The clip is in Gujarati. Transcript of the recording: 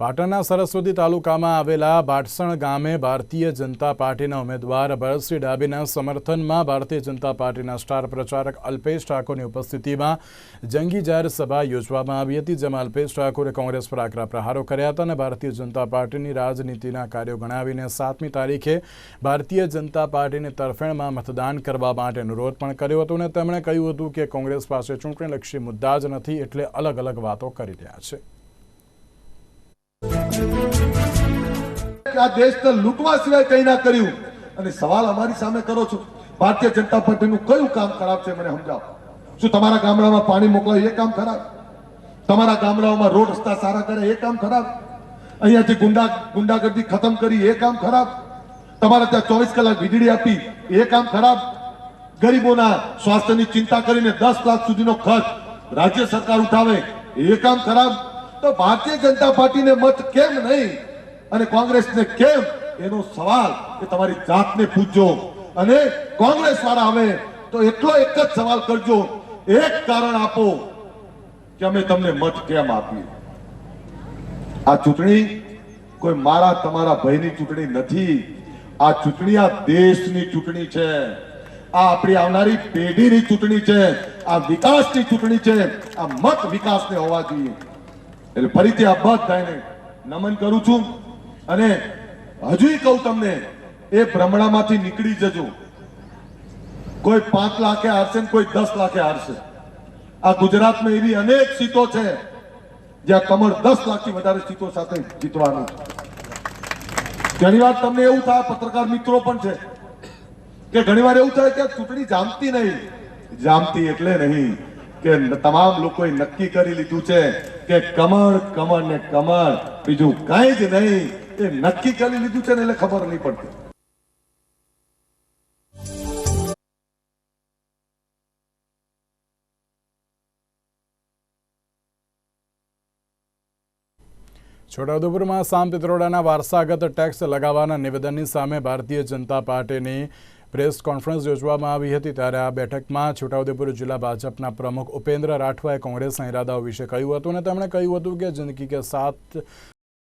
પાટણના સરસ્વતી તાલુકામાં આવેલા બાટસણ ગામે ભારતીય જનતા પાર્ટીના ઉમેદવાર ભરતસિંહ ડાબીના સમર્થનમાં ભારતીય જનતા પાર્ટીના સ્ટાર પ્રચારક અલ્પેશ ઠાકોરની ઉપસ્થિતિમાં જંગી જાહેર સભા યોજવામાં આવી હતી, જેમાં અલ્પેશ ઠાકોરે કોંગ્રેસ પર આકરા પ્રહારો કર્યા હતા અને ભારતીય જનતા પાર્ટીની રાજનીતિના કાર્યો ગણાવીને સાતમી તારીખે ભારતીય જનતા પાર્ટીની તરફેણમાં મતદાન કરવા માટે અનુરોધ પણ કર્યો હતો અને તેમણે કહ્યું હતું કે કોંગ્રેસ પાસે ચૂંટણીલક્ષી મુદ્દા જ નથી, એટલે અલગ અલગ વાતો કરી રહ્યા છે. આ દેશને લૂંટવા સિવાય કંઈ ના કર્યું. અને સવાલ અમારી સામે કરો છો. ભારતીય જનતા પાર્ટીનું કયું કામ ખરાબ છે મને સમજાવો. શું તમારા ગામડામાં પાણી મોકલાય એ કામ ખરાબ? તમારા ગામડાઓમાં રોડ રસ્તા સારા કરે એ કામ ખરાબ? અહીંયાથી ગુંડા, ગુંડાગર્દી ખતમ કરી એ કામ ખરાબ? તમારા ત્યાં ચોવીસ કલાક વીજળી આપી એ કામ ખરાબ? ગરીબોના સ્વાસ્થ્યની ચિંતા કરીને દસ લાખ સુધીનો ખર્ચ રાજ્ય સરકાર ઉઠાવે એ કામ ખરાબ? તો ભારતીય જનતા પાર્ટીને મત કેમ નહીં? અને કોંગ્રેસને કેમ? એનો સવાલ એ તમારી જાતને પૂછજો. અને કોંગ્રેસ વાળા આવે તો એટલો એક જ સવાલ કરજો. એક કારણ આપો કે અમે તમને મત કેમ આપીએ? આ ચૂંટણી કોઈ મારા તમારા ભયની ચૂંટણી નથી. આ ચૂંટણી આ દેશની ચૂંટણી છે. આ આપણી આવનારી પેઢીની ચૂંટણી છે. આ વિકાસની ચૂંટણી છે. આ મત વિકાસને હોવા જોઈએ. એટલે ફરીથી આ બધાને નમન કરું છું. અને હજુય કહું તમને, એ ભ્રમણામાંથી નીકળી જજો. કોઈ પાંચ લાખે હારશે ને કોઈ દસ લાખે હારશે. આ ગુજરાતમાં એવી અનેક સીટો છે, જ્યાં કમળ દસ લાખથી વધારે સીટો સાથે જીતવાનું ઘણી વાર તમને એવું થાય, પત્રકાર મિત્રો પણ છે, કે ઘણી વાર એવું થાય કે ચૂંટણી જામતી નહીં. જામતી એટલે નહીં કે તમામ લોકોએ નક્કી કરી લીધું છે કે કમળ કમળ ને કમળ, બીજું કાંઈ જ નહીં. નક્કી કરી લીધું છે ને એટલે ખબર નહીં પડતી. છોટાઉદેપુરમાં સામ પિત્રોડાના વારસાગત ટેક્સ લગાવવાના નિવેદનની સામે ભારતીય જનતા પાર્ટીની પ્રેસ કોન્ફરન્સ યોજવામાં આવી હતી ત્યારે આ બેઠકમાં છોટાઉદેપુર જિલ્લા ભાજપના પ્રમુખ ઉપેન્દ્ર રાઠવાએ કોંગ્રેસના ઇરાદાઓ વિશે કહ્યું હતું અને તેમણે કહ્યું હતું કે જિંદગી કે સાથ